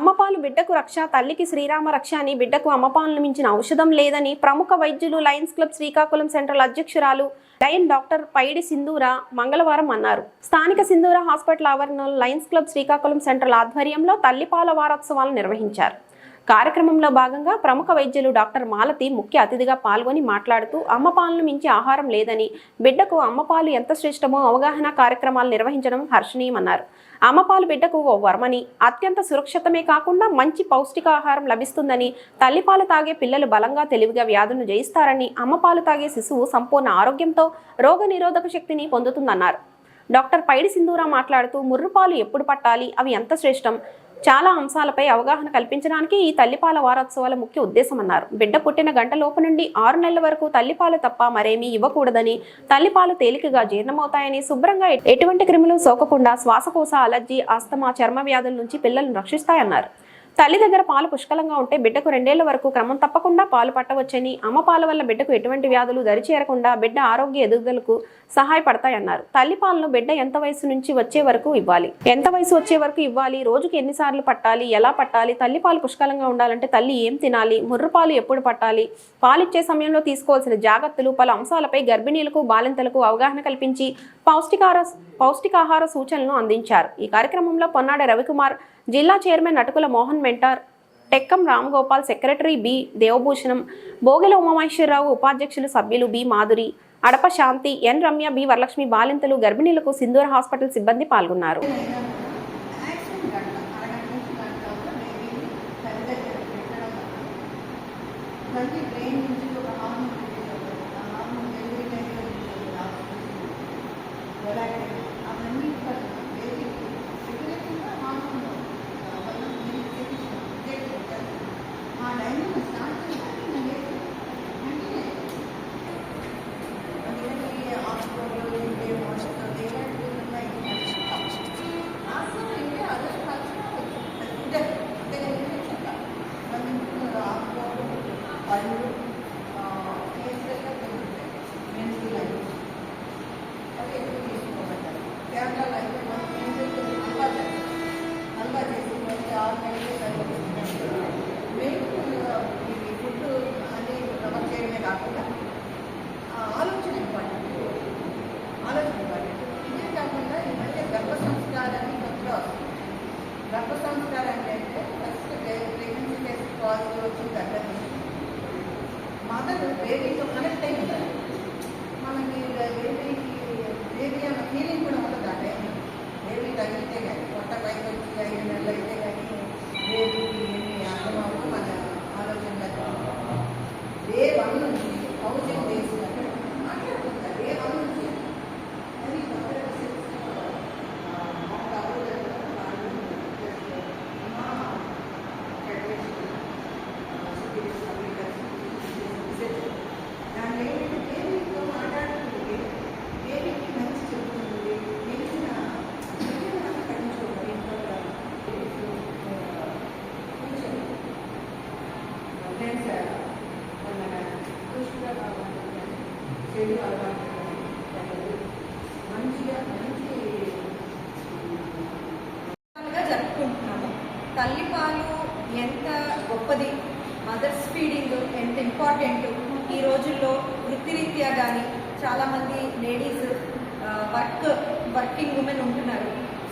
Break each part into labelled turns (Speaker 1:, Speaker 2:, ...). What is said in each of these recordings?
Speaker 1: అమ్మపాలు బిడ్డకు రక్ష తల్లికి శ్రీరామ రక్ష అని బిడ్డకు అమ్మపాలను మించిన ఔషధం లేదని ప్రముఖ వైద్యులు లయన్స్ క్లబ్ శ్రీకాకుళం సెంట్రల్ అధ్యక్షురాలు లయన్ డాక్టర్ పైడి సింధూర మంగళవారం అన్నారు. స్థానిక సింధూర హాస్పిటల్ ఆవరణలో లయన్స్ క్లబ్ శ్రీకాకుళం సెంట్రల్ ఆధ్వర్యంలో తల్లిపాల వారోత్సవాలు నిర్వహించారు. కార్యక్రమంలో భాగంగా ప్రముఖ వైద్యులు డాక్టర్ మాలతి ముఖ్య అతిథిగా పాల్గొని మాట్లాడుతూ అమ్మపాలను మించి ఆహారం లేదని బిడ్డకు అమ్మపాలు ఎంత శ్రేష్టమో అవగాహన కార్యక్రమాలు నిర్వహించడం హర్షణీయమన్నారు. అమ్మపాలు బిడ్డకు ఓ వర్మని అత్యంత సురక్షితమే కాకుండా మంచి పౌష్టికాహారం లభిస్తుందని తల్లిపాలు తాగే పిల్లలు బలంగా తెలివిగా వ్యాధులను జయిస్తారని అమ్మపాలు తాగే శిశువు సంపూర్ణ ఆరోగ్యంతో రోగ నిరోధక శక్తిని పొందుతుందన్నారు. డాక్టర్ పైడి సింధూరా మాట్లాడుతూ ముర్రుపాలు ఎప్పుడు పట్టాలి? అవి ఎంత శ్రేష్టం? చాలా అంశాలపై అవగాహన కల్పించడానికి ఈ తల్లిపాల వారోత్సవాల ముఖ్య ఉద్దేశమన్నారు. బిడ్డ పుట్టిన గంట లోపు నుండి ఆరు నెలల వరకు తల్లిపాలు తప్ప మరేమీ ఇవ్వకూడదని తల్లిపాలు తేలికగా జీర్ణమవుతాయని శుభ్రంగా ఎటువంటి క్రిములు సోకకుండా శ్వాసకోశ అలర్జీ ఆస్తమా చర్మ వ్యాధుల నుంచి పిల్లలను రక్షిస్తాయన్నారు. తల్లి దగ్గర పాలు పుష్కలంగా ఉంటే బిడ్డకు రెండేళ్ళ వరకు క్రమం తప్పకుండా పాలు పట్టవచ్చని అమ్మ పాల వల్ల బిడ్డకు ఎటువంటి వ్యాధులు దరిచేరకుండా బిడ్డ ఆరోగ్య ఎదుగుదలకు సహాయపడతాయన్నారు. తల్లి పాలను బిడ్డ ఎంత వయసు నుంచి వచ్చే వరకు ఇవ్వాలి? ఎంత వయసు వచ్చే వరకు ఇవ్వాలి? రోజుకి ఎన్నిసార్లు పట్టాలి? ఎలా పట్టాలి? తల్లి పాలు పుష్కలంగా ఉండాలంటే తల్లి ఏం తినాలి? ముర్రు పాలు ఎప్పుడు పట్టాలి? పాలిచ్చే సమయంలో తీసుకోవాల్సిన జాగ్రత్తలు పలు అంశాలపై గర్భిణీలకు బాలింతలకు అవగాహన కల్పించి పౌష్టికార పౌష్టికాహార సూచనలను అందించారు. ఈ కార్యక్రమంలో పొన్నాడ రవికుమార్ జిల్లా chairman Natukula Mohan mentor Tekkam Ramagopal secretary B Devabhushanam Bhogila Umamaheswararao ఉపాధ్యక్షులు సభ్యులు B Madhuri Adapa Shanti N Ramya B Varalakshmi బాలింతలు గర్భిణీలకు సింధూర హాస్పిటల్ సిబ్బంది పాల్గొన్నారు.
Speaker 2: యాక్సిడెంట్ గర్భ సంస్కారం అంటే ఫస్ట్ ప్రెగ్నెన్సీ టెస్ట్ పాజిటివ్ వచ్చిన దగ్గర మదర్ బేబీతో కనెక్ట్ అయి మనకి బేబీకి బేబీ అన్న ఫీలింగ్ కూడా మంచిగా మంచి
Speaker 3: జరుపుకుంటున్నాము తల్లిపాలు ఎంత గొప్పది మదర్స్ ఫీడింగ్ ఎంత ఇంపార్టెంట్ ఈ రోజుల్లో వృత్తిరీత్యా కానీ చాలామంది లేడీస్ వర్క్ వర్కింగ్ ఉమెన్ ఉంటున్నారు.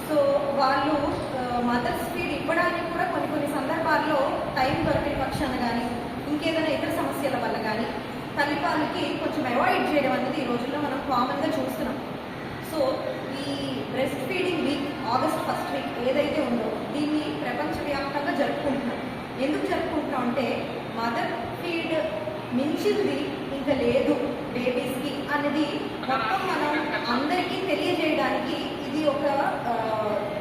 Speaker 3: సో వాళ్ళు మదర్స్ ఫీడ్ ఇవ్వడానికి కూడా కొన్ని కొన్ని సందర్భాల్లో టైం దొరికిన పక్షాన కానీ ఇంకేదైనా ఇతర సమస్యల వల్ల కానీ ఫలితాలకి కొంచెం అవాయిడ్ చేయడం అనేది ఈ రోజుల్లో మనం కామన్గా చూస్తున్నాం. సో ఈ breast feeding week August first week ఏదైతే ఉందో దీన్ని ప్రపంచవ్యాప్తంగా జరుపుకుంటున్నాం. ఎందుకు జరుపుకుంటున్నాం అంటే మదర్ ఫీడ్ మించింది ఇంకా లేదు బేబీస్కి అనేది మొత్తం మనం అందరికీ తెలియజేయడానికి ఇది ఒక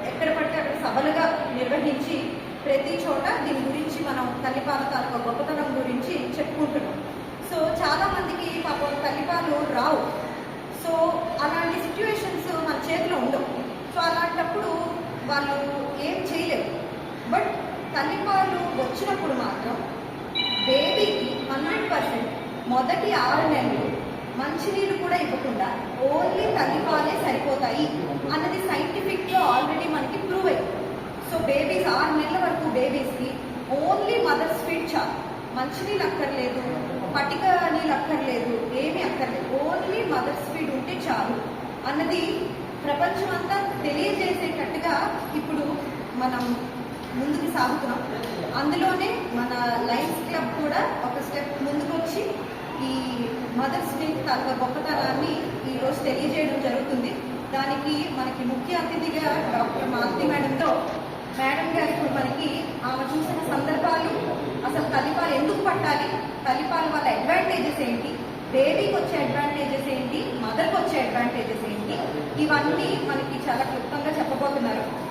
Speaker 3: ఎక్కడ పడితే అక్కడ సభలుగా నిర్వహించి ప్రతి చోట దీని గురించి మనం తల్లిపాల తాలూకా గొప్పతనం గురించి చెప్పుకుంటున్నాం. సో చాలా మందికి పాపం తల్లిపాలు రావు. సో అలాంటి సిచ్యువేషన్స్ మన చేతిలో ఉండవు. సో అలాంటప్పుడు వాళ్ళు ఏం చేయలేరు. బట్ తల్లిపాలు వచ్చినప్పుడు మాత్రం బేబీకి హండ్రెడ్ పర్సెంట్ మొదటి ఆరు నెలలు మంచినీళ్ళు కూడా ఇవ్వకుండా ఓన్లీ తల్లిపాలే సరిపోతాయి అన్నది సైంటిఫిక్గా ఆల్రెడీ మనకి ప్రూవ్ అయింది సో బేబీస్ ఆరు నెలల వరకు బేబీస్కి మంచినీళ్ళు అక్కర్లేదు. పట్టిక నీళ్ళు అక్కర్లేదు ఏమీ అక్కర్లేదు. ఓన్లీ మదర్స్ ఫీడ్ ఉంటే చాలు. అన్నది ప్రపంచం అంతా తెలియజేసేటట్టుగా ఇప్పుడు మనం ముందుకు సాగుతున్నాం. అందులోనే మన లైన్స్ క్లబ్ కూడా ఒక స్టెప్ ముందుకు వచ్చి ఈ మదర్స్ డే తాలూకా గొప్పతనాన్ని ఈ రోజు తెలియజేయడం జరుగుతుంది. దానికి మనకి ముఖ్య అతిథిగా డాక్టర్ మాలతి మేడంతో మేడం గారు ఇప్పుడు మనకి ఆమె చూసిన సందర్భాలు అసలు తల్లిపాలు ఎందుకు పట్టాలి? తల్లిపాలు వల్ల అడ్వాంటేజెస్ ఏంటి? బేబీకి వచ్చే అడ్వాంటేజెస్ ఏంటి? మదర్కి వచ్చే అడ్వాంటేజెస్ ఏంటి? ఇవన్నీ మనకి చాలా క్లుప్తంగా చెప్పబోతున్నారు.